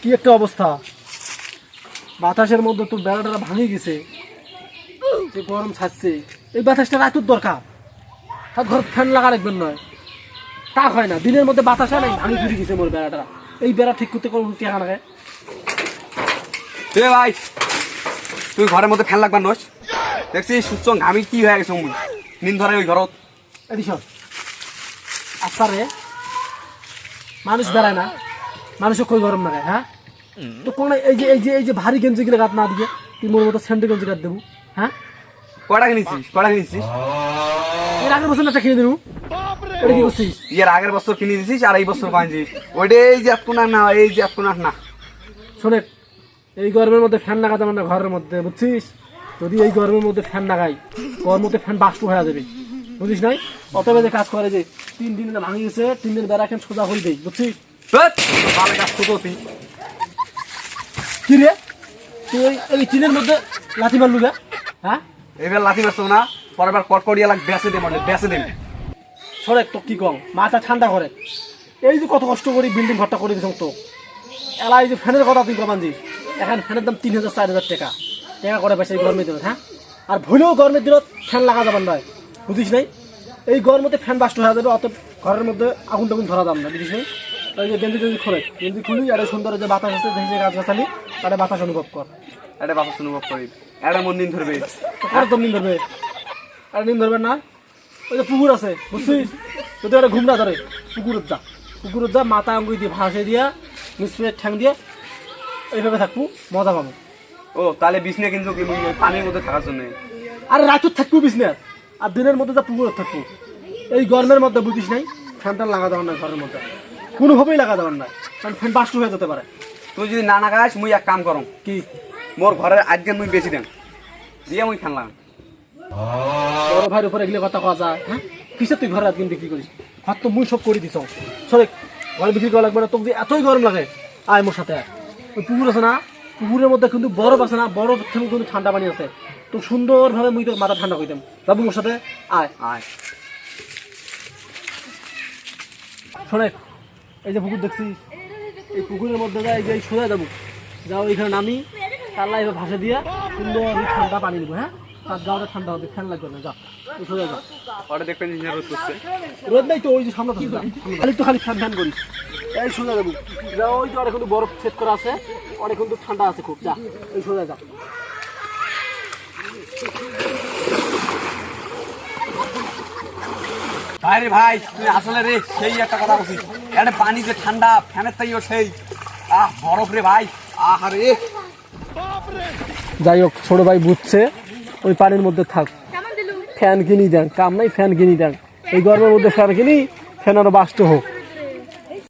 কি একটা অবস্থা? বাতাসের মধ্যে তোর বেড়াটা ভাঙে গেছে। যে গরম ছাড়ছে। এই বাতাসটা রাতুর দরকার। তার ঘর ফ্যান লাগা রাখবেন নয়। তা হয় না। দিনের মধ্যে বাতাস হয় নাই ভাঙি চুরি গেছে মোর বেড়াটা। এই বেড়া ঠিক করতে কোনো টেকা লাগে এ ভাই তুই ঘরের মধ্যে ফ্যান লাগবার নস? দেখছি সুচ্চ ঘামি কি হয়ে গেছে নিন ধরে ওই ঘরত। এদিশন আচ্ছা রে। মানুষ বেড়ায় না। মানুষও কই গরম লাগায় হ্যাঁ? তো কোন এই যে এই যে এই যে ভারী গেঞ্জি গুলো গাত না দিয়ে তুই মোর মতো স্যান্ডেল গেঞ্জি গাত দেবো হ্যাঁ? কটা কিনেছিস? কটা কিনেছিস? এর আগের বছর একটা কিনে দেবো। ওটা কি করছিস? এর আগের বছর কিনে দিছিস আর এই বছর পাইছিস ওইটা এই যে এতকুনা না এই যে এতকুনা না। শোনে এই গরমের মধ্যে ফ্যান লাগাতে মানে ঘরের মধ্যে বুঝছিস? যদি এই গরমের মধ্যে ফ্যান লাগাই গরমের মধ্যে ফ্যান বাষ্প হয়ে যাবে। বুঝিস নাই? অতবে যে কাজ করে যে তিন দিন ভাঙি গেছে তিন দিন বেড়া কেন সোজা হয়ে দেই বুঝছিস? কি রে? তুই এই টিনের মধ্যে লাথি মারলু গে? হ্যাঁ? এবার লাথি মারছো না পরের বার কটকড়িয়া লাগ বেসে দে মানে বেসে দে। সরে তো কি কম মাথা ঠান্ডা করে। এই যে কত কষ্ট করি বিল্ডিং ঘরটা করে দিছ তো। এলা এই যে ফ্যানের কথা তুই কমান দিস। এখন ফ্যানের দাম তিন হাজার চার হাজার টাকা। টাকা করে এই গরমের দিনত হ্যাঁ? আর ভুলেও গরমের দিনত ফ্যান লাগা যাবার নয় বুঝিস নাই? এই গরমতে ফ্যান বাস্ট হয়ে যাবে অত ঘরের মধ্যে আগুন টাগুন ধরা দাম না বুঝিস নাই? ওই যে গেঞ্জি টেঞ্জি খোলে। গেঞ্জি খুলি আর সুন্দর যে বাতাস আছে দেখি গাছ গাছালি তাহলে বাতাস অনুভব কর। এটা বাতাস অনুভব করি। এটা মন দিন ধরবে। তো কার তোর নিন ধরবে। আর নিন ধরবে না? ওই যে পুকুর আছে বুঝছিস? যদি ওটা ঘুম না ধরে পুকুরত যা। পুকুরত যা মাথা আঙ্গুই দিয়ে ভাসে দিয়া মিসপ্রে ঠ্যাং দিয়ে এইভাবে থাকব মজা পাবো। ও তাহলে বিছনে কিন্তু পানির মধ্যে থাকার জন্য? আর রাতত থাকব বিজনেস আর দিনের মধ্যে যা পুকুরত থাকব। এই গরমের মধ্যে বুঝিস নাই? ফ্যান ট্যান লাগা দেওয়ার নাই ঘরের মধ্যে। কোনোভাবেই লাগা দেওয়ার নাই। কারণ ফ্যান বাস্ট হয়ে যেতে পারে। তুই যদি না না খাস মুই এক কাম করম। কি? মোর ঘরের আজকে মুই বেশি দেন। দিয়ে মুই খেললাম বড় ভাইয়ের উপরে এগুলো কথা কওয়া যায় হ্যাঁ? কিসে তুই ঘরে আজকে বিক্রি করিস? ঘর তো মুই সব করে দিছ। সরে ঘরে বিক্রি করা লাগবে না তোকে যে এতই গরম লাগে আয় মোর সাথে। ওই পুকুর আছে না? পুকুরের মধ্যে কিন্তু বরফ আছে না? বরফ থেকে কিন্তু ঠান্ডা পানি আছে। তো সুন্দরভাবে মুই তোর মাথা ঠান্ডা করে দিতাম বাবু মোর সাথে আয়। আয়। শোনে এই যে পুকুর দেখছি এই পুকুরের মধ্যে যা এই যে সোজা যাব। যাও এখানে নামি তাল্লা এবার ভাসে দিয়া সুন্দর ঠান্ডা পানি দিব হ্যাঁ? তার গাওটা ঠান্ডা হবে ফ্যান লাগবে না যা সোজা যা ওটা দেখবেন রোদ করছে। রোদ নাই তো ওই যে সামনে খালি তো খালি ফ্যান ফ্যান করিস। এই সোজা যাব। যা ওই যে অনেক কিন্তু বরফ সেট করা আছে অনেক কিন্তু ঠান্ডা আছে খুব যা এই সোজা যা। ভাই রে ভাই তুমি আসলে রে সেই একটা কথা বলছি। এটা পানি যে ঠান্ডা ফ্যানের তাইও সেই। আহ বরফ রে ভাই আহ রে যাই হোক ছোট ভাই বুঝছে ওই পানির মধ্যে থাক। ফ্যান কিনি দেন কাম নাই ফ্যান কিনি দেন। এই গরমের মধ্যে ফ্যান কিনি ফ্যান আরও বাস্ট হোক।